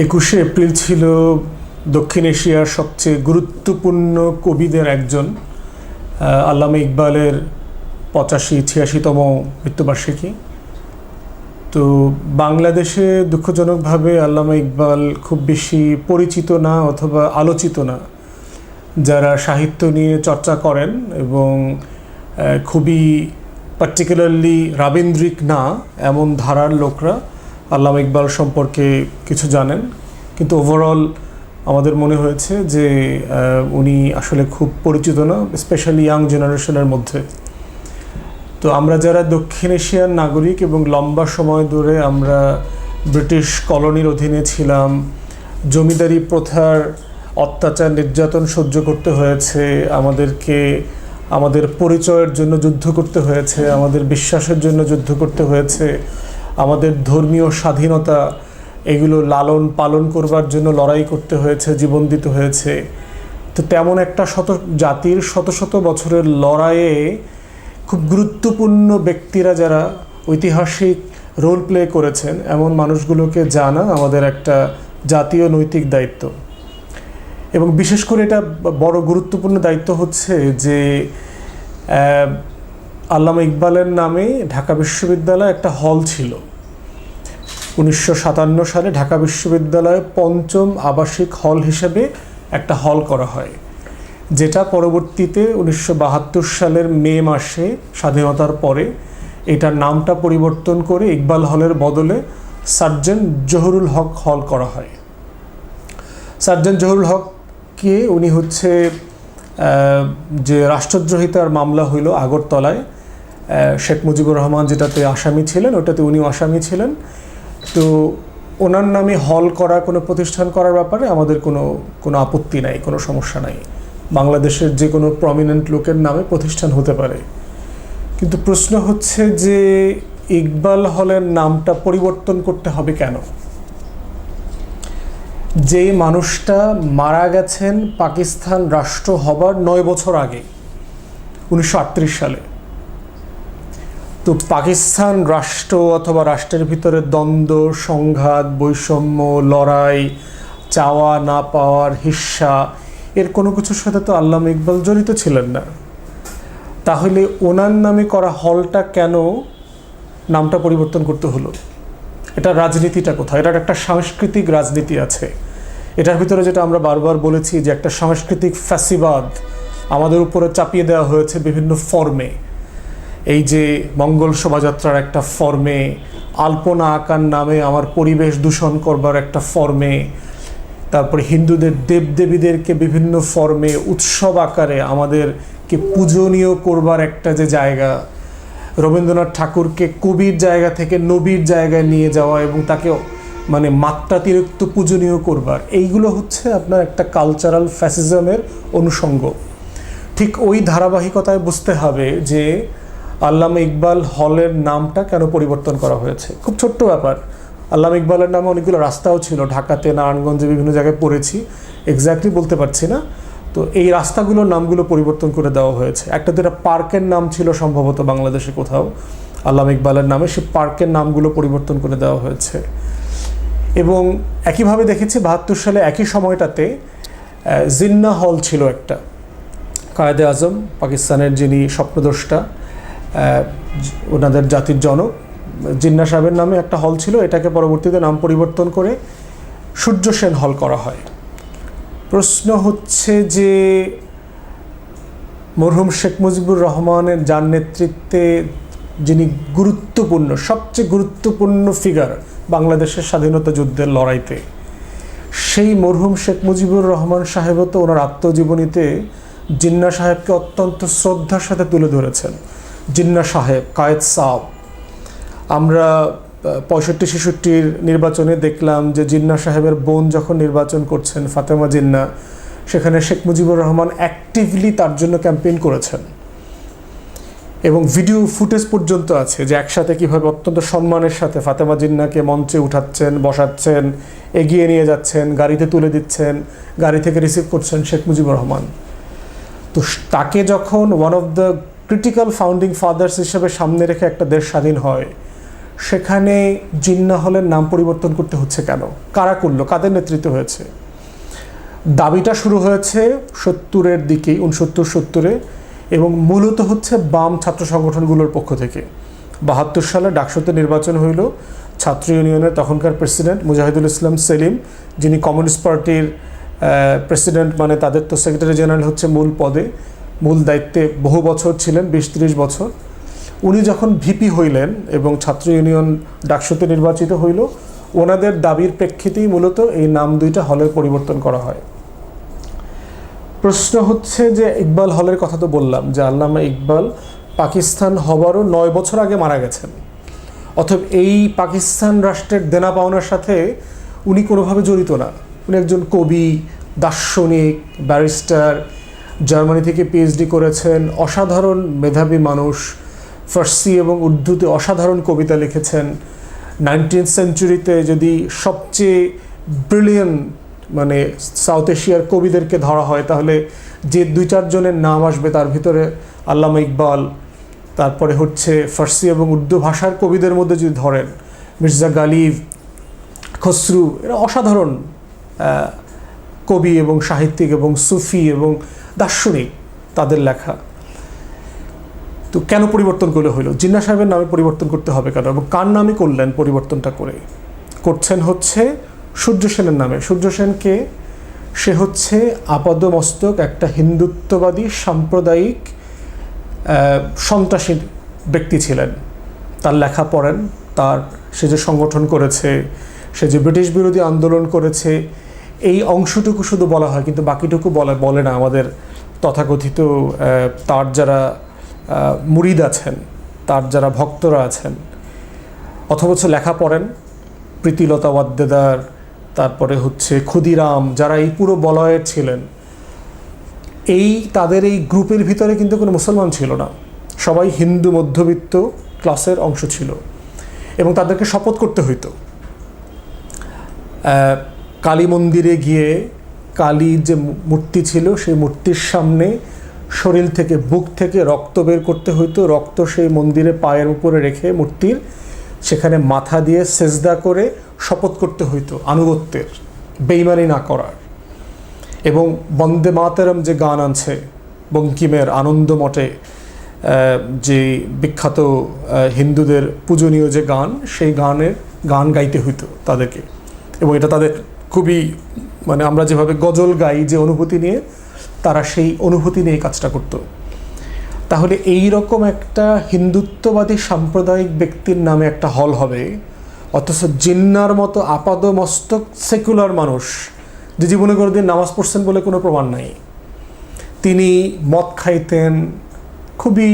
একুশে এপ্রিল ছিল দক্ষিণ এশিয়ার সবচেয়ে গুরুত্বপূর্ণ কবিদের একজন আল্লামা ইকবালের পঁচাশি, ছিয়াশিতম মৃত্যুবার্ষিকী। তো বাংলাদেশে দুঃখজনকভাবে আল্লামা ইকবাল খুব বেশি পরিচিত না অথবা আলোচিত না। যারা সাহিত্য নিয়ে চর্চা করেন এবং খুবই পার্টিকুলারলি রাবীন্দ্রিক না, এমন ধারার লোকরা আল্লামা ইকবাল সম্পর্কে কিছু জানেন, কিন্তু ওভারঅল আমাদের মনে হয়েছে যে উনি আসলে খুব পরিচিত না স্পেশালি ইয়াং জেনারেশনের মধ্যে। তো আমরা যারা দক্ষিণ এশিয়ার নাগরিক এবং লম্বা সময় ধরে আমরা ব্রিটিশ কলোনির অধীনে ছিলাম, জমিদারি প্রথার অত্যাচার, নির্যাতন সহ্য করতে হয়েছে, আমাদেরকে, আমাদের পরিচয়ের জন্য যুদ্ধ করতে হয়েছে, আমাদের বিশ্বাসের জন্য যুদ্ধ করতে হয়েছে আমাদের ধর্মীয় স্বাধীনতা এগুলো লালন পালন করবার জন্য লড়াই করতে হয়েছে, জীবন দিতে হয়েছে। তো তেমন একটা শত, জাতির শত শত বছরের লড়াইয়ে খুব গুরুত্বপূর্ণ ব্যক্তিরা যারা ঐতিহাসিক রোল প্লে করেছেন, এমন মানুষগুলোকে জানা আমাদের একটা জাতীয় নৈতিক দায়িত্ব। এবং বিশেষ করে এটা বড় গুরুত্বপূর্ণ দায়িত্ব হচ্ছে যে আল্লামা ইকবালের নামে ঢাকা বিশ্ববিদ্যালয়ে একটা হল ছিল। উনিশশো সাতান্ন সালে ঢাকা বিশ্ববিদ্যালয়ে পঞ্চম আবাসিক হল হিসেবে একটা হল করা হয়, যেটা পরবর্তীতে উনিশশো বাহাত্তর সালের মে মাসে স্বাধীনতার পরে এটার নামটা পরিবর্তন করে ইকবাল হলের বদলে সার্জেন্ট জহুরুল হক হল করা হয়। সার্জেন্ট জহুরুল হককে উনি হচ্ছে যে রাষ্ট্রদ্রোহিতার মামলা হইল আগরতলায় শেখ মুজিবুর রহমান যেটাতে আসামি ছিলেন, ওটাতে উনিও আসামি ছিলেন। তো ওনার নামে হল করা, কোনো প্রতিষ্ঠান করার ব্যাপারে আমাদের কোনো কোনো আপত্তি নাই, কোনো সমস্যা নাই। বাংলাদেশের যে কোনো প্রমিনেন্ট লোকের নামে প্রতিষ্ঠান হতে পারে। কিন্তু প্রশ্ন হচ্ছে যে ইকবাল হলের নামটা পরিবর্তন করতে হবে কেন? যে মানুষটা মারা গেছেন পাকিস্তান রাষ্ট্র হবার নয় বছর আগে, উনিশশো আটত্রিশ সালে। তো পাকিস্তান রাষ্ট্র অথবা রাষ্ট্রের ভিতরে দ্বন্দ্ব, সংঘাত, বৈষম্য, লড়াই, চাওয়া না পাওয়ার হিস্সা, এর কোনো কিছুর সাথে তো আল্লামা ইকবাল জড়িত ছিলেন না। তাহলে ওনার নামে করা হলটা কেন নামটা পরিবর্তন করতে হলো? এটা রাজনীতিটা কোথায়? এটার একটা সাংস্কৃতিক রাজনীতি আছে। এটার ভিতরে যেটা আমরা বারবার বলেছি যে একটা সাংস্কৃতিক ফ্যাসিবাদ আমাদের উপরে চাপিয়ে দেওয়া হয়েছে বিভিন্ন ফর্মে। এই যে মঙ্গল শোভাযাত্রার একটা ফর্মে, আলপনা আঁকার নামে আমার পরিবেশ দূষণ করবার একটা ফর্মে, তারপরে হিন্দুদের দেবদেবীদেরকে বিভিন্ন ফর্মে, উৎসব আকারে আমাদেরকে পূজনীয় করবার একটা যে জায়গা, রবীন্দ্রনাথ ঠাকুরকে কবির জায়গা থেকে নবীর জায়গায় নিয়ে যাওয়া এবং তাকে মানে মাত্রাতিরিক্ত পূজনীয় করবার, এইগুলো হচ্ছে আপনার একটা কালচারাল ফ্যাসিজমের অনুষঙ্গ। ঠিক ওই ধারাবাহিকতায় বুঝতে হবে যে আল্লামা ইকবাল হলের নামটা কেন পরিবর্তন করা হয়েছে? খুব ছোট্ট ব্যাপার। আল্লামা ইকবালের নামে অনেকগুলো রাস্তাও ছিল। ঢাকাতে, নারায়ণগঞ্জে বিভিন্ন জায়গায় পড়েছি। এক্স্যাক্টলি বলতে পারছি না। তো এই রাস্তাগুলোর নামগুলো পরিবর্তন করে দেওয়া হয়েছে। একটা দুটা পার্কের নাম ছিল সম্ভবত বাংলাদেশে কোথাও। আল্লামা ইকবালের নামে সে পার্কের নামগুলো পরিবর্তন করে দেওয়া হয়েছে। এবং একইভাবে দেখেছি বাহাত্তর সালে একই সময়টাতে জিন্না হল ছিল একটা। কায়দে আজম, পাকিস্তানের যিনি স্বপ্নদ্রষ্টা ওনাদের জাতির জনক, জিন্না সাহেবের নামে একটা হল ছিল, এটাকে পরবর্তীতে নাম পরিবর্তন করে সূর্য সেন হল করা হয়। প্রশ্ন হচ্ছে যে, মরহুম শেখ মুজিবুর রহমানের যার নেতৃত্বে যিনি গুরুত্বপূর্ণ, সবচেয়ে গুরুত্বপূর্ণ ফিগার বাংলাদেশের স্বাধীনতা যুদ্ধের লড়াইতে, সেই মরহুম শেখ মুজিবুর রহমান সাহেবও তো ওনার আত্মজীবনীতে জিন্না সাহেবকে অত্যন্ত শ্রদ্ধার সাথে তুলে ধরেছেন। জিন্না সাহেব, কায়েদ সাহ। আমরা পঁয়ষট্টি ছেষট্টির নির্বাচনে দেখলাম যে জিন্না সাহেবের বোন যখন নির্বাচন করছেন, ফাতেমা জিন্না সেখানে শেখ মুজিবুর রহমান অ্যাক্টিভলি তার জন্য ক্যাম্পেইন করেছেন। এবং ভিডিও ফুটেজ পর্যন্ত আছে যে একসাথে কীভাবে অত্যন্ত সম্মানের সাথে ফাতেমা জিন্নাকে মঞ্চে উঠাচ্ছেন, বসাচ্ছেন, এগিয়ে নিয়ে যাচ্ছেন, গাড়িতে তুলে দিচ্ছেন, গাড়ি থেকে রিসিভ করছেন শেখ মুজিবুর রহমান। তো তাকে যখন one of the critical founding fathers হিসেবে সামনে রেখে একটা দেশ স্বাধীন হয়, সেখানে জিন্না হলের নাম পরিবর্তন করতে হচ্ছে কেন? কারা করল? কাদের নেতৃত্ব হয়েছে? দাবিটা শুরু হয়েছে সত্তরের দিকেই উনসত্তর সত্তরে, এবং মূলত হচ্ছে বাম ছাত্র সংগঠনগুলোর পক্ষ থেকে। বাহাত্তর সালে ডাকসুতে নির্বাচন হইল, ছাত্র ইউনিয়নের তখনকার প্রেসিডেন্ট মুজাহিদুল ইসলাম সেলিম, যিনি কমিউনিস্ট পার্টির প্রেসিডেন্ট মানে তাদের তো সেক্রেটারি জেনারেল হচ্ছে মূল পদে মূল দায়িত্বে বহু বছর ছিলেন, বিশ ত্রিশ বছর। উনি যখন ভিপি হইলেন এবং ছাত্র ইউনিয়ন ডাকসুতে নির্বাচিত হইল, ওনাদের দাবির প্রেক্ষিতেই মূলত এই নাম দুইটা হলের পরিবর্তন করা হয়। প্রশ্ন হচ্ছে যে ইকবাল হলের কথা তো বললাম যে আল্লামা ইকবাল পাকিস্তান হবারও নয় বছর আগে মারা গেছেন। অথবা এই পাকিস্তান রাষ্ট্রের দেনা পাওনার সাথে উনি কোনোভাবে জড়িত না। উনি একজন কবি, দার্শনিক, ব্যারিস্টার জার্মানি থেকে পিএইচডি করেছেন অসাধারণ মেধাবী মানুষ, ফার্সি এবং উর্দুতে অসাধারণ কবিতা লিখেছেন। নাইনটিন সেঞ্চুরিতে যদি সবচেয়ে ব্রিলিয়ান মানে সাউথ এশিয়ার কবিদেরকে ধরা হয়, তাহলে যে দুই চারজনের নাম আসবে তার ভিতরে আল্লামা ইকবাল, তারপরে হচ্ছে ফার্সি এবং উর্দু ভাষার কবিদের মধ্যে যদি ধরেন, মির্জা গালিব, খসরু, এরা অসাধারণ কবি এবং সাহিত্যিক এবং সুফি এবং দার্শনিক, তাদের লেখা। তো কেন পরিবর্তন করলে হইল? জিন্না সাহেবের নামে পরিবর্তন করতে হবে কেন? এবং কার নামে করলেন পরিবর্তনটা করে? করছেন হচ্ছে সূর্য সেনের নামে। সূর্য সেনকে সে হচ্ছে আপাদমস্তক, একটা হিন্দুত্ববাদী, সাম্প্রদায়িক সন্ত্রাসী ব্যক্তি ছিলেন। তার লেখা পড়েন, তার সে যে সংগঠন করেছে, সে যে ব্রিটিশ বিরোধী আন্দোলন করেছে এই অংশটুকু শুধু বলা হয়, কিন্তু বাকিটুকু বলা বলে না আমাদের তথাকথিত তার যারা মুরিদ আছেন, তার যারা ভক্তরা আছেন অথবা লেখা পড়েন প্রীতিলতা ওয়াদ্দেদার, তারপরে হচ্ছে ক্ষুদিরাম, যারা এই পুরো বলয়ের ছিলেন, এই তাদের এই গ্রুপের ভিতরে কিন্তু কোনো মুসলমান ছিল না। সবাই হিন্দু মধ্যবিত্ত ক্লাসের অংশ ছিল এবং তাদেরকে শপথ করতে হইতো। কালী মন্দিরে গিয়ে কালীর যে মূর্তি ছিল, সেই মূর্তির সামনে শরীর থেকে, বুক থেকে রক্ত বের করতে হইতো। রক্ত সেই মন্দিরে পায়ের উপরে রেখে মূর্তির সেখানে মাথা দিয়ে সেজদা করে শপথ করতে হইতো আনুগত্যের বেইমানি না করার। এবং বন্দে মাতারম যে গান আছে, বঙ্কিমের আনন্দ মঠে যে বিখ্যাত হিন্দুদের পূজনীয় যে গান, সেই গানের গান গাইতে হইতো তাদেরকে। এবং এটা তাদের খুবই মানে আমরা যেভাবে গজল গাই, যে অনুভূতি নিয়ে, তারা সেই অনুভূতি নিয়ে কাজটা করতো। তাহলে এই রকম একটা হিন্দুত্ববাদী সাম্প্রদায়িক ব্যক্তির নামে একটা হল হবে, অথচ জিন্নার মতো আপাদমস্তক সেকুলার মানুষ, যে জীবনে করে দিন নামাজ পড়ছেন বলে কোনো প্রমাণ নাই। তিনি মদ খাইতেন, খুবই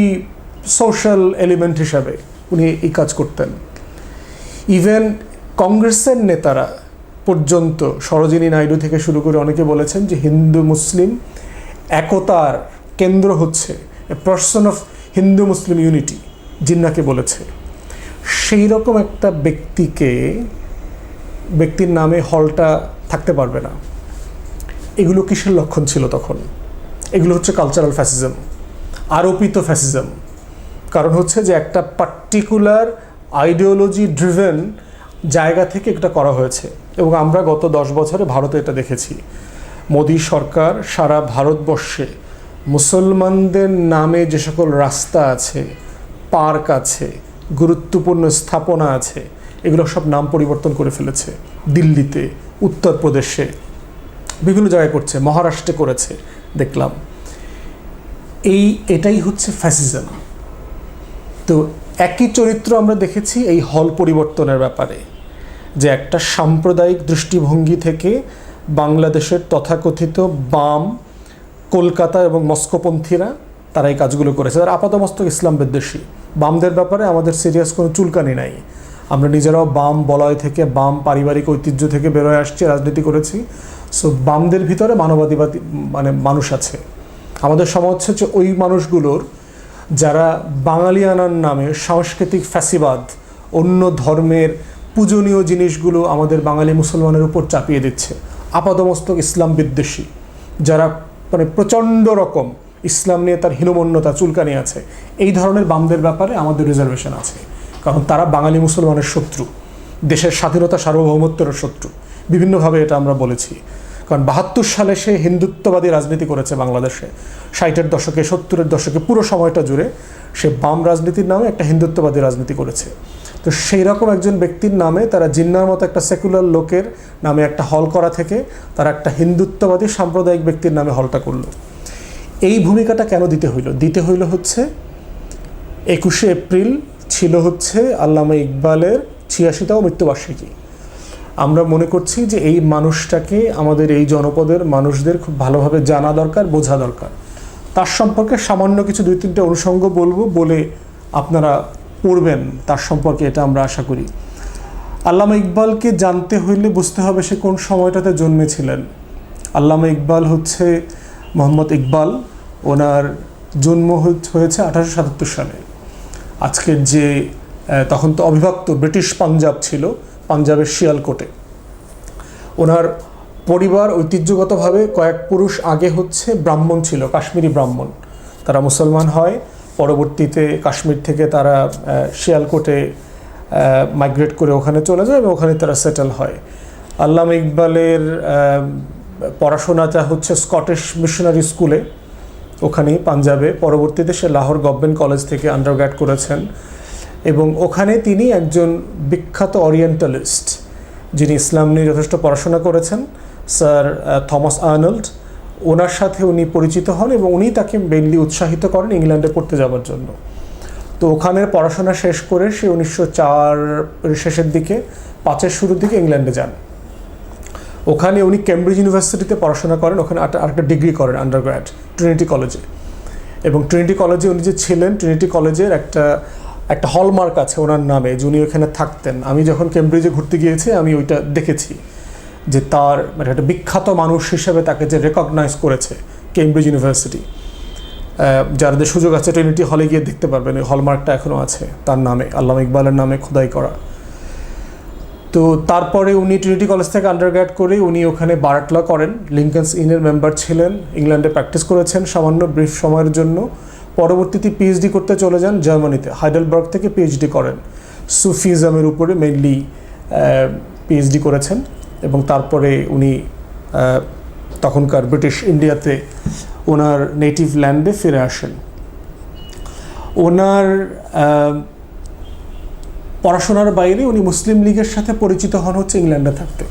সোশ্যাল এলিমেন্ট হিসাবে উনি এই কাজ করতেন। ইভেন কংগ্রেসের নেতারা পর্যন্ত সরোজিনী নাইডু থেকে শুরু করে অনেকে বলেছেন যে হিন্দু মুসলিম একতার কেন্দ্র হচ্ছে a person of Hindu Muslim unity জিন্নাকে বলেছে। সেই রকম একটা ব্যক্তিকে, ব্যক্তির নামে হলটা থাকতে পারবে না। এগুলো কিসের লক্ষণ ছিল তখন? এগুলো হচ্ছে কালচারাল ফ্যাসিজম আরোপিত ফ্যাসিজম কারণ হচ্ছে যে একটা পার্টিকুলার আইডিওলজি ড্রিভেন জায়গা থেকে এটা করা হয়েছে। এবং আমরা গত দশ বছরে ভারতে এটা দেখেছি। মোদী সরকার সারা ভারতবর্ষে মুসলমানদের নামে যে সকল রাস্তা আছে, পার্ক আছে, গুরুত্বপূর্ণ স্থাপনা আছে, এগুলো সব নাম পরিবর্তন করে ফেলেছে। দিল্লিতে, উত্তরপ্রদেশে, বিভিন্ন জায়গায় করছে, মহারাষ্ট্রে করেছে, দেখলাম। এই, এটাই হচ্ছে ফ্যাসিজম তো একই চরিত্র আমরা দেখেছি এই হল পরিবর্তনের ব্যাপারে। যে একটা সাম্প্রদায়িক দৃষ্টিভঙ্গি থেকে বাংলাদেশের তথাকথিত বাম, কলকাতা এবং মস্কোপন্থীরা তারা এই কাজগুলো করেছে। তারা আপাতমস্তক ইসলাম বিদ্বেষী। বামদের ব্যাপারে আমাদের সিরিয়াস কোনো চুলকানি নাই। আমরা নিজেরাও বাম বলয় থেকে, বাম পারিবারিক ঐতিহ্য থেকে বেরোয় আসছি, রাজনীতি করেছি। সো বামদের ভিতরে মানবাধিবাদী মানে মানুষ আছে। আমাদের সমাজ হচ্ছে ওই মানুষগুলোর যারা বাঙালিয়ানার নামে সাংস্কৃতিক ফ্যাসিবাদ, অন্য ধর্মের পূজনীয় জিনিসগুলো আমাদের বাঙালি মুসলমানের উপর চাপিয়ে দিচ্ছে। আপাদমস্তক ইসলাম বিদ্বেষী। যারা মানে প্রচণ্ড রকম ইসলাম নিয়ে তার হীনমন্যতা চুলকানি আছে, এই ধরনের বামদের ব্যাপারে আমাদের রিজার্ভেশন আছে। কারণ তারা বাঙালি মুসলমানের শত্রু, দেশের স্বাধীনতা সার্বভৌমত্বের শত্রু। বিভিন্নভাবে এটা আমরা বলেছি। কারণ বাহাত্তর সালে সে হিন্দুত্ববাদী রাজনীতি করেছে বাংলাদেশে। ষাটের দশকে, সত্তরের দশকে পুরো সময়টা জুড়ে সে বাম রাজনীতির নামে একটা হিন্দুত্ববাদী রাজনীতি করেছে। তো সেই রকম একজন ব্যক্তির নামে তারা জিন্নার মতো একটা সেকুলার লোকের নামে একটা হল করা থেকে তারা একটা হিন্দুত্ববাদী, সাম্প্রদায়িক ব্যক্তির নামে হলটা করল। এই ভূমিকাটা কেন দিতে হইল? দিতে হইল হচ্ছে, একুশে এপ্রিল ছিল হচ্ছে আল্লামা ইকবালের ছিয়াশিতম মৃত্যুবার্ষিকী। আমরা মনে করছি যে এই মানুষটাকে আমাদের এই জনপদের মানুষদের খুব ভালোভাবে জানা দরকার, বোঝা দরকার। তার সম্পর্কে সামান্য কিছু দুই তিনটে অনুষঙ্গ বলব বলে আপনারা পড়বেন, তার সম্পর্কে এটা আমরা আশা করি। আল্লামা ইকবালকে জানতে হইলে বুঝতে হবে সে কোন সময়টাতে জন্মেছিলেন। আল্লামা ইকবাল হচ্ছে মোহাম্মদ ইকবাল, ওনার জন্ম হয়েছে আঠারোশো সাতাত্তর সালে। আজকের যে তখন তো অবিভক্ত ব্রিটিশ পাঞ্জাব ছিল, পাঞ্জাবের শিয়ালকোটে। ওনার পরিবার ঐতিহ্যগতভাবে কয়েক পুরুষ আগে হচ্ছে ব্রাহ্মণ ছিল, কাশ্মীরি ব্রাহ্মণ। তারা মুসলমান হয় পরবর্তীতে কাশ্মীর থেকে তারা শিয়ালকোটে মাইগ্রেট করে ওখানে চলে যায় এবং ওখানে তারা সেটেল হয়। আল্লামা ইকবালের পড়াশোনাটা হচ্ছে স্কটিশ মিশনারি স্কুলে ওখানেই পাঞ্জাবে। পরবর্তীতে সে লাহোর গভর্নমেন্ট কলেজ থেকে আন্ডারগ্র্যাড করেছেন। এবং ওখানে তিনি একজন বিখ্যাত অরিয়েন্টালিস্ট যিনি ইসলাম নিয়ে যথেষ্ট পড়াশোনা করেছেন, স্যার থমাস আর্নল্ড। ওনার সাথে উনি পরিচিত হন এবং উনি তাকে মেনলি উৎসাহিত করেন ইংল্যান্ডে পড়তে যাওয়ার জন্য। তো ওখানের পড়াশোনা শেষ করে সে উনিশশো চার শেষের দিকে, পাঁচের শুরুর দিকে ইংল্যান্ডে যান। ওখানে উনি কেমব্রিজ ইউনিভার্সিটিতে পড়াশোনা করেন, ওখানে আরেকটা- ডিগ্রি করেন আন্ডারগ্র্যাড ট্রিনিটি কলেজে এবং ট্রিনিটি কলেজে উনি যে ছিলেন ট্রিনিটি কলেজের একটা একটা হলমার্ক আছে ওনার নামে যে উনি ওখানে থাকতেন। আমি যখন কেমব্রিজে ঘুরতে গিয়েছি, আমি ওইটা দেখেছি। যে তার মানে একটা বিখ্যাত মানুষ হিসেবে তাকে যে রেকগনাইজ করেছে কেমব্রিজ ইউনিভার্সিটি যাদের সুযোগ আছে ট্রিনিটি হলে গিয়ে দেখতে পারবেন, ওই হলমার্কটা এখনও আছে তার নামে আল্লামা ইকবালের নামে খোদাই করা। তো তারপরে উনি ট্রিনিটি কলেজ থেকে আন্ডারগ্র্যাড করে উনি ওখানে বারাটলা করেন লিঙ্কনস ইনের মেম্বার ছিলেন ইংল্যান্ডে প্র্যাকটিস করেছেন সামান্য ব্রিফ সময়ের জন্য। পরবর্তীতে পিএইচডি করতে চলে যান জার্মানিতে হাইডেলবার্গ থেকে পিএইচডি করেন। সুফিজমের উপরে মেইনলি পিএইচডি করেছেন। এবং তারপরে উনি তখনকার ব্রিটিশ ইন্ডিয়াতে ওনার নেটিভ ল্যান্ডে ফিরে আসেন। ওনার পড়াশোনার বাইরে উনি মুসলিম লীগের সাথে পরিচিত হন হচ্ছে ইংল্যান্ডে থাকতে।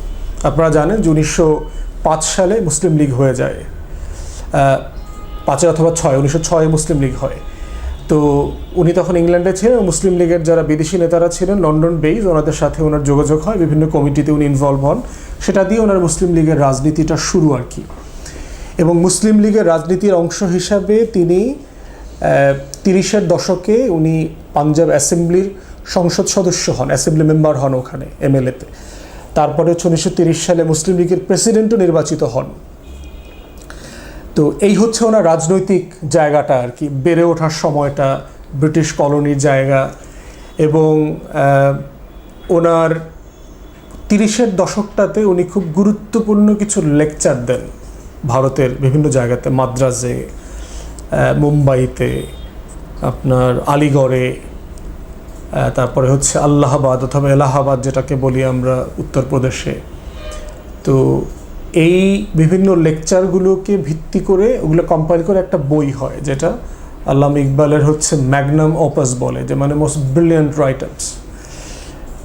আপনারা জানেন যে উনিশশো পাঁচ সালে মুসলিম লীগ হয়ে যায়। পাঁচে অথবা ছয়, উনিশশো ছয়ে মুসলিম লীগ হয়। তো উনি তখন ইংল্যান্ডে ছিলেন, মুসলিম লীগের যারা বিদেশি নেতারা ছিলেন, লন্ডন বেইজ, ওনাদের সাথে ওনার যোগাযোগ হয়, বিভিন্ন কমিটিতে উনি ইনভলভ হন। সেটা দিয়ে ওনার মুসলিম লীগের রাজনীতিটা শুরু আর কি। এবং মুসলিম লীগের রাজনীতির অংশ হিসাবে তিনি তিরিশের দশকে উনি পাঞ্জাব অ্যাসেম্বলির সংসদ সদস্য হন, অ্যাসেম্বলি মেম্বার হন ওখানে এমএলএতে তারপরে হচ্ছে উনিশশো সালে মুসলিম লীগের প্রেসিডেন্টও নির্বাচিত হন। তো এই হচ্ছে ওনার রাজনৈতিক জায়গাটা আর কি। বেড়ে ওঠার সময়টা, ব্রিটিশ কলোনির জায়গা এবং ওনার তিরিশের দশকটাতে উনি খুব গুরুত্বপূর্ণ কিছু লেকচার দেন ভারতের বিভিন্ন জায়গাতে। মাদ্রাজে মুম্বাইতে, আপনার আলিগড়ে তারপরে হচ্ছে আল্লাহাবাদ অথবা এলাহাবাদ যেটাকে বলি আমরা উত্তরপ্রদেশে। তো এই বিভিন্ন লেকচারগুলোকে ভিত্তি করে ওগুলো কম্পাইল করে একটা বই হয়, যেটা আল্লাম ইকবালের হচ্ছে ম্যাগনাম অপাস বলে, যে মানে মোস্ট ব্রিলিয়ান্ট রাইটার্স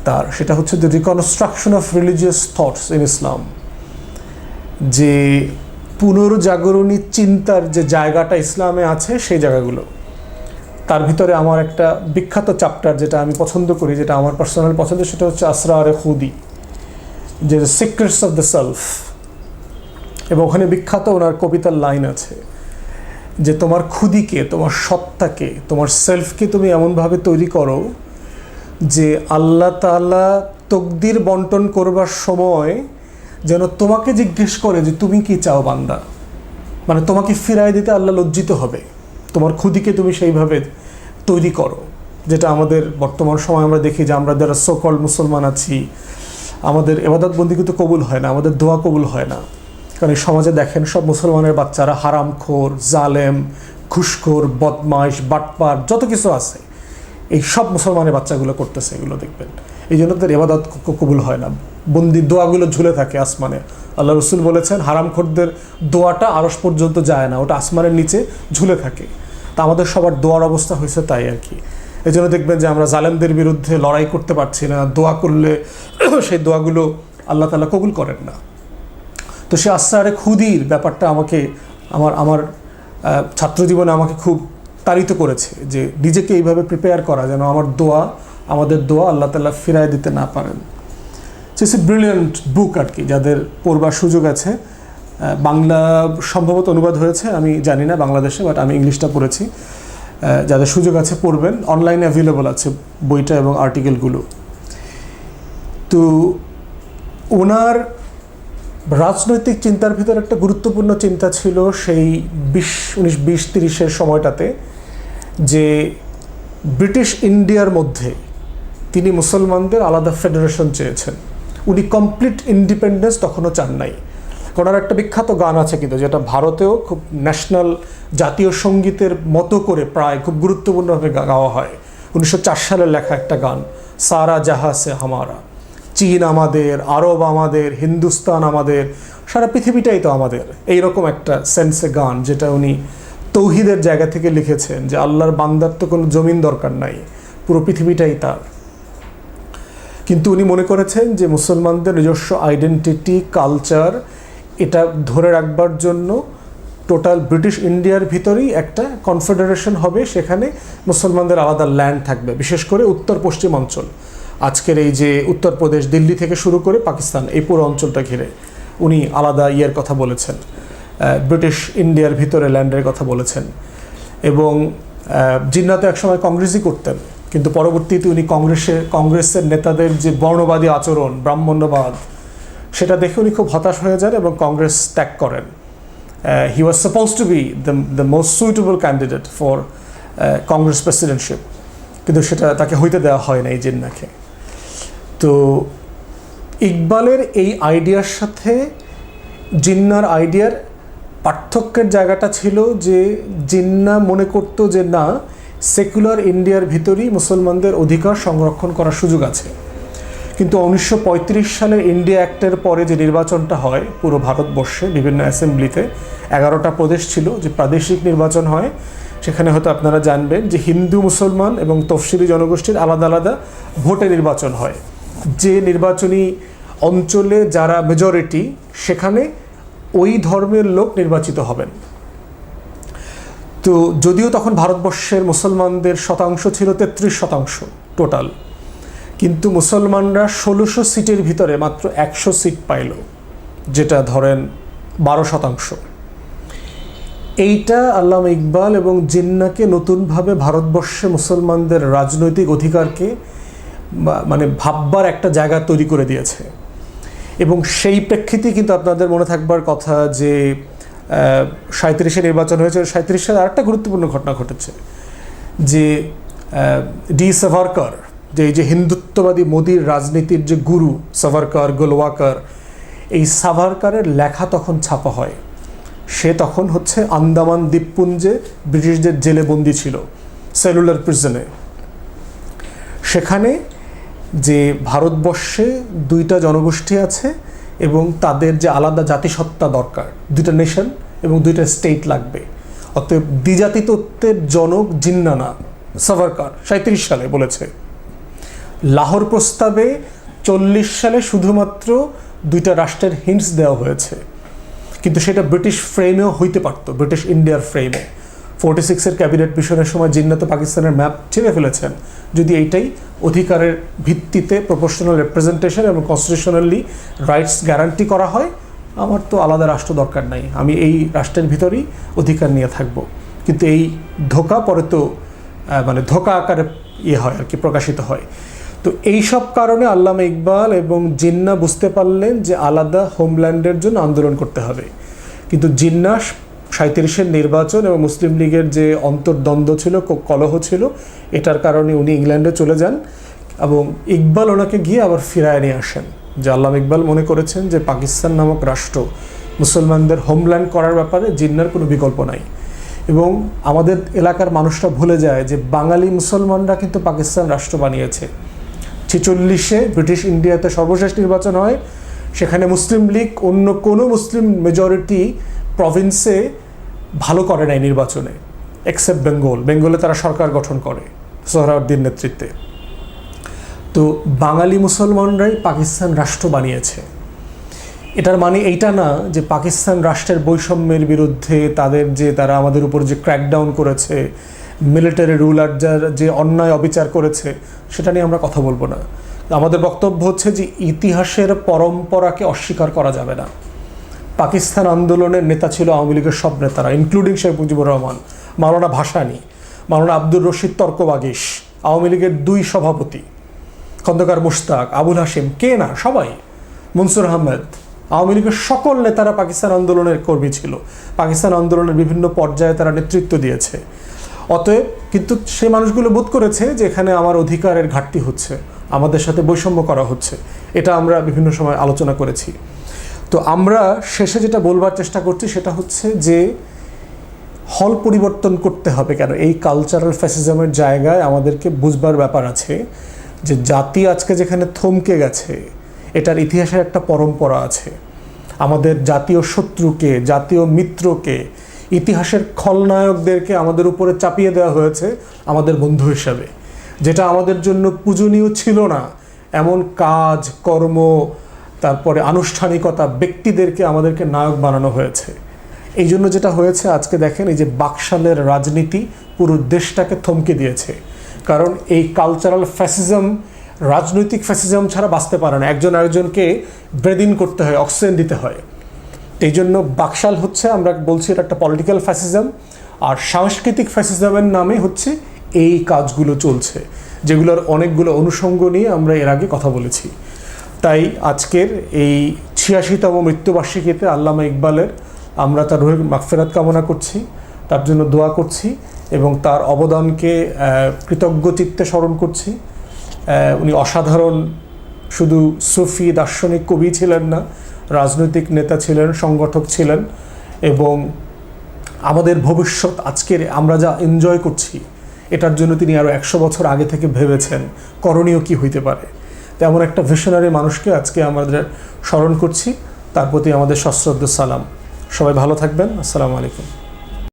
তার, সেটা হচ্ছে the reconstruction of religious thoughts in Islam যে পুনর্জাগরণী চিন্তার যে জায়গাটা ইসলামে আছে, সেই জায়গাগুলো। তার ভিতরে আমার একটা বিখ্যাত চ্যাপ্টার যেটা আমি পছন্দ করি, যেটা আমার পার্সোনাল পছন্দ, সেটা হচ্ছে আসরা আরে খুদি যে সিক্রেটস অফ দ্য সেলফ এবং ওখানে বিখ্যাত ওনার কবিতার লাইন আছে যে তোমার ক্ষুদিকে, তোমার সত্তাকে, তোমার সেলফকে তুমি এমনভাবে তৈরি করো যে আল্লাহ তাআলা তকদির বন্টন করবার সময় যেন তোমাকে জিজ্ঞেস করে যে তুমি কি চাও বান্দা? মানে তোমাকে ফিরাই দিতে আল্লাহ লজ্জিত হবে। তোমার ক্ষুদিকে তুমি সেইভাবে তৈরি করো। যেটা আমাদের বর্তমান সময় আমরা দেখি যে আমরা যারা সকল মুসলমান আছি, আমাদের এবাদত বন্দি কিন্তু কবুল হয় না, আমাদের দোয়া কবুল হয় না। কারণ সমাজে দেখেন সব মুসলমানের বাচ্চারা হারামখোর, জালেম, ঘুষখোর, বদমাইশ, বাটপার, যত কিছু আছে, এই সব মুসলমানের বাচ্চাগুলো করতেছে, এগুলো দেখবেন। এই জন্য তাদের এবাদত কবুল হয় না। বন্দি দোয়াগুলো ঝুলে থাকে আসমানে। আল্লাহ রসুল বলেছেন, হারামখোরদের দোয়াটা আরস পর্যন্ত যায় না, ওটা আসমানের নিচে ঝুলে থাকে। তা আমাদের সবার দোয়ার অবস্থা হয়েছে তাই আর কি। এই জন্য দেখবেন যে আমরা জালেমদের বিরুদ্ধে লড়াই করতে পারছি না, দোয়া করলে সেই দোয়াগুলো আল্লাহ তালা কবুল করেন না। তো সে আশ্রারে খুদির ব্যাপারটা আমাকে আমার আমার আহ, ছাত্র জীবনে আমাকে খুব তাড়িত করেছে যে নিজেকে এইভাবে প্রিপেয়ার করা যেন আমার দোয়া আমাদের দোয়া আল্লাহ তালা ফিরায় দিতে না পারেন। ইটস এ ব্রিলিয়ান্ট বুক আর কি যাদের পড়বার সুযোগ আছে। বাংলা সম্ভবত অনুবাদ হয়েছে আমি জানি না বাংলাদেশে বাট আমি ইংলিশটা পড়েছি। যাদের সুযোগ আছে পড়বেন অনলাইনে অ্যাভেলেবল আছে বইটা এবং আর্টিকেলগুলো তো ওনার রাজনৈতিক চিন্তার ভিতর একটা গুরুত্বপূর্ণ চিন্তা ছিল সেই বিশ, উনিশ, বিশ, তিরিশের সময়টাতে যে ব্রিটিশ ইন্ডিয়ার মধ্যে তিনি মুসলমানদের আলাদা ফেডারেশন চেয়েছেন। উনি কমপ্লিট ইন্ডিপেন্ডেন্স তখনও চান নাই। ওনার একটা বিখ্যাত গান আছে কিন্তু, যেটা ভারতেও খুব ন্যাশনাল জাতীয় সঙ্গীতের মতো করে প্রায় খুব গুরুত্বপূর্ণভাবে গাওয়া হয়। উনিশশো চার সালে লেখা একটা গান, সারা জাহা সে হামারা। চীন আমাদের, আরব আমাদের, হিন্দুস্তান আমাদের, সারা পৃথিবীটাই তো আমাদের। এইরকম একটা সেন্সে গান যেটা উনি তৌহিদের জায়গা থেকে লিখেছেন যে আল্লাহর বান্দার তো কোনো জমিন দরকার নাই, পুরো পৃথিবীটাই তার। কিন্তু উনি মনে করেছেন যে মুসলমানদের নিজস্ব আইডেন্টিটি কালচার এটা ধরে রাখবার জন্য টোটাল ব্রিটিশ ইন্ডিয়ার ভিতরেই একটা কনফেডারেশন হবে, সেখানে মুসলমানদের আলাদা ল্যান্ড থাকবে, বিশেষ করে উত্তর পশ্চিম অঞ্চল। আজকের এই যে উত্তরপ্রদেশ দিল্লি থেকে শুরু করে পাকিস্তান এই পুরো অঞ্চলটা ঘিরে উনি আলাদা ইয়ের কথা বলেছেন। ব্রিটিশ ইন্ডিয়ার ভিতরে ল্যান্ডের কথা বলেছেন। এবং আহ, জিন্নাতে একসময় কংগ্রেসই করতেন কিন্তু পরবর্তীতে উনি কংগ্রেসের কংগ্রেসের নেতাদের যে বর্ণবাদী আচরণ ব্রাহ্মণ্যবাদ সেটা দেখে উনি খুব হতাশ হয়ে যান এবং কংগ্রেস ত্যাগ করেন। He was suppose to be the the most suitable candidate for Congress presidentship কিন্তু সেটা তাকে হইতে দেওয়া হয় না এই জিন্নাকে তো ইকবালের এই আইডিয়ার সাথে জিন্নার আইডিয়ার পার্থক্যের জায়গাটা ছিল যে জিন্না মনে করত যে না, সেকুলার ইন্ডিয়ার ভিতরেই মুসলমানদের অধিকার সংরক্ষণ করার সুযোগ আছে। কিন্তু উনিশশো সালের ইন্ডিয়া অ্যাক্টের পরে যে নির্বাচনটা হয়, পুরো ভারতবর্ষে, বিভিন্ন অ্যাসেম্বলিতে, এগারোটা প্রদেশ ছিল যে প্রাদেশিক নির্বাচন হয়। সেখানে হয়তো আপনারা জানবেন যে হিন্দু, মুসলমান এবং তফসিলি জনগোষ্ঠীর আলাদা আলাদা ভোটে নির্বাচন হয়। যে নির্বাচনী অঞ্চলে যারা মেজরিটি সেখানে ওই ধর্মের লোক নির্বাচিত হবেন। তো যদিও তখন ভারতবর্ষের মুসলমানদের শতাংশ ছিল তেত্রিশ শতাংশ টোটাল কিন্তু মুসলমানরা ষোলোশো সিটের ভিতরে মাত্র একশো সিট পাইল, যেটা ধরেন বারো শতাংশ। এইটা আল্লামা ইকবাল এবং জিন্নাকে নতুনভাবে ভারতবর্ষে মুসলমানদের রাজনৈতিক অধিকারকে মানে ভাববার একটা জায়গা তৈরি করে দিয়েছে। এবং সেই প্রেক্ষিতে কিন্তু আপনাদের মনে থাকবার কথা যে সাঁত্রিশে নির্বাচন হয়েছে সাঁত্রিশ আরেকটা গুরুত্বপূর্ণ ঘটনা ঘটেছে। যে ডি সাভারকর, যে, এই যে হিন্দুত্ববাদী মোদির রাজনীতির যে গুরু সাভারকর, গোলওয়াকর, এই সাভারকারের লেখা তখন ছাপা হয়। সে তখন হচ্ছে আন্দামান দ্বীপপুঞ্জে ব্রিটিশদের জেলে বন্দি ছিল, সেলুলার প্রিজনে। সেখানে যে ভারতবর্ষে দুইটা জনগোষ্ঠী আছে এবং তাদের যে আলাদা জাতিসত্তা দরকার, দুইটা নেশন এবং দুইটা স্টেট লাগবে। অতএব দ্বিজাতি তত্ত্বের জনক জিন্নানা সাভারকার সাঁত্রিশ সালে বলেছে। লাহোর প্রস্তাবে চল্লিশ সালে শুধুমাত্র দুইটা রাষ্ট্রের হিন্টস দেওয়া হয়েছে। কিন্তু সেটা ব্রিটিশ ফ্রেমেও হইতে পারতো, ব্রিটিশ ইন্ডিয়ার ফ্রেমে ফোর্টি সিক্সের ক্যাবিনেট মিশনের সময় জিন্নাত পাকিস্তানের ম্যাপ ছেড়ে ফেলেছেন। যদি এইটাই অধিকারের ভিত্তিতে প্রপোর্শনাল রিপ্রেজেন্টেশন এবং কনস্টিটিউশনালি রাইটস গ্যারান্টি করা হয়, আমার তো আলাদা রাষ্ট্র দরকার নাই। আমি এই রাষ্ট্রের ভিতরেই অধিকার নিয়ে থাকব। কিন্তু এই ধোকা পরে তো মানে ধোকা আকারে ইয়ে হয় আর কি, প্রকাশিত হয়। তো এই সব কারণে আল্লামা ইকবাল এবং জিন্না বুঝতে পারলেন যে আলাদা হোমল্যান্ডের জন্য আন্দোলন করতে হবে। কিন্তু জিন্না সাঁত্রিশের নির্বাচন এবং মুসলিম লীগের যে অন্তর্দ্বন্দ্ব ছিল কলহ ছিল, এটার কারণে উনি ইংল্যান্ডে চলে যান এবং ইকবাল ওনাকে গিয়ে আবার ফিরায় নিয়ে আসেন। যে আল্লামা ইকবাল মনে করেছেন যে পাকিস্তান নামক রাষ্ট্র মুসলমানদের হোমল্যান্ড করার ব্যাপারে জিন্নার কোনো বিকল্প নাই। এবং আমাদের এলাকার মানুষরা ভুলে যায় যে বাঙালি মুসলমানরা কিন্তু পাকিস্তান রাষ্ট্র বানিয়েছে। ছেচল্লিশে ব্রিটিশ ইন্ডিয়াতে সর্বশেষ নির্বাচন হয়, সেখানে মুসলিম লীগ অন্য কোনো মুসলিম মেজরিটি প্রভিন্সে ভালো করে নাই নির্বাচনে এক্সেপ্ট বেঙ্গল বেঙ্গলে তারা সরকার গঠন করে সোহরাউদ্দিন নেতৃত্বে। তো বাঙালি মুসলমানরাই পাকিস্তান রাষ্ট্র বানিয়েছে। এটার মানে এইটা না যে পাকিস্তান রাষ্ট্রের বৈষম্যের বিরুদ্ধে তাদের যে তারা আমাদের উপর যে ক্র্যাকডাউন করেছে মিলিটারি রুলার যার যে অন্যায় অবিচার করেছে, সেটা নিয়ে আমরা কথা বলব না। আমাদের বক্তব্য হচ্ছে যে ইতিহাসের পরম্পরাকে অস্বীকার করা যাবে না। পাকিস্তান আন্দোলনের নেতা ছিল আওয়ামী লীগের সব নেতারা ইনক্লুডিং শেখ মুজিবুর রহমান, মাওলানা ভাসানী, মাওলানা আব্দুর রশিদ তর্কবাগিস, আওয়ামী লীগের দুই সভাপতি, খন্দকার মুশতাক, আবুল হাসিম কে না, সবাই, মনসুর আহমেদ, আওয়ামী লীগের সকল নেতারা পাকিস্তান আন্দোলনের কর্মী ছিল। পাকিস্তান আন্দোলনের বিভিন্ন পর্যায়ে তারা নেতৃত্ব দিয়েছে। অতএব কিন্তু সে মানুষগুলো বোধ করেছে যে এখানে আমার অধিকারের ঘাটতি হচ্ছে, আমাদের সাথে বৈষম্য করা হচ্ছে। এটা আমরা বিভিন্ন সময় আলোচনা করেছি। তো আমরা শেষে যেটা বলবার চেষ্টা করছি সেটা হচ্ছে যে হল পরিবর্তন করতে হবে কেন? এই কালচারাল ফ্যাসিজমের জায়গায় আমাদেরকে বুঝবার ব্যাপার আছে যে জাতি আজকে যেখানে থমকে গেছে, এটার ইতিহাসের একটা পরম্পরা আছে। আমাদের জাতীয় শত্রুকে, জাতীয় মিত্রকে, ইতিহাসের খলনায়কদেরকে আমাদের উপরে চাপিয়ে দেওয়া হয়েছে আমাদের বন্ধু হিসাবে। যেটা আমাদের জন্য পূজনীয় ছিল না। এমন কাজ, কর্ম তারপরে আনুষ্ঠানিকতা ব্যক্তিদেরকে আমাদেরকে নায়ক বানানো হয়েছে। এই জন্য যেটা হয়েছে, আজকে দেখেন এই যে বাকশালের রাজনীতি পুরো দেশটাকে থমকে দিয়েছে। কারণ এই কালচারাল ফ্যাসিজম রাজনৈতিক ফ্যাসিজম ছাড়া বাঁচতে পারে না। একজন আরেকজনকে ব্রেদিন করতে হয় অক্সিজেন দিতে হয়। এই জন্য বাকশাল হচ্ছে, আমরা বলছি এটা একটা পলিটিক্যাল ফ্যাসিজম আর সাংস্কৃতিক ফ্যাসিজমের নামে হচ্ছে এই কাজগুলো চলছে, যেগুলোর অনেকগুলো অনুষঙ্গ নিয়ে আমরা এর আগে কথা বলেছি। তাই আজকের এই ছিয়াশিতম মৃত্যুবার্ষিকীতে আল্লামা ইকবালের আমরা তার রুহের মাগফেরাত কামনা করছি, তার জন্য দোয়া করছি এবং তার অবদানকে কৃতজ্ঞ চিত্তে স্মরণ করছি। উনি অসাধারণ শুধু সুফি দার্শনিক কবি ছিলেন না, রাজনৈতিক নেতা ছিলেন, সংগঠক ছিলেন এবং আমাদের ভবিষ্যৎ আজকের আমরা যা এনজয় করছি, এটার জন্য তিনি আরও একশো বছর আগে থেকে ভেবেছেন, করণীয় কি হইতে পারে? তেমন একটা ভিশনারি মানুষকে আজকে আমাদের স্মরণ করছি। তার প্রতি আমাদের সশ্রদ্ধ সালাম। সবাই ভালো থাকবেন। আসসালামু আলাইকুম।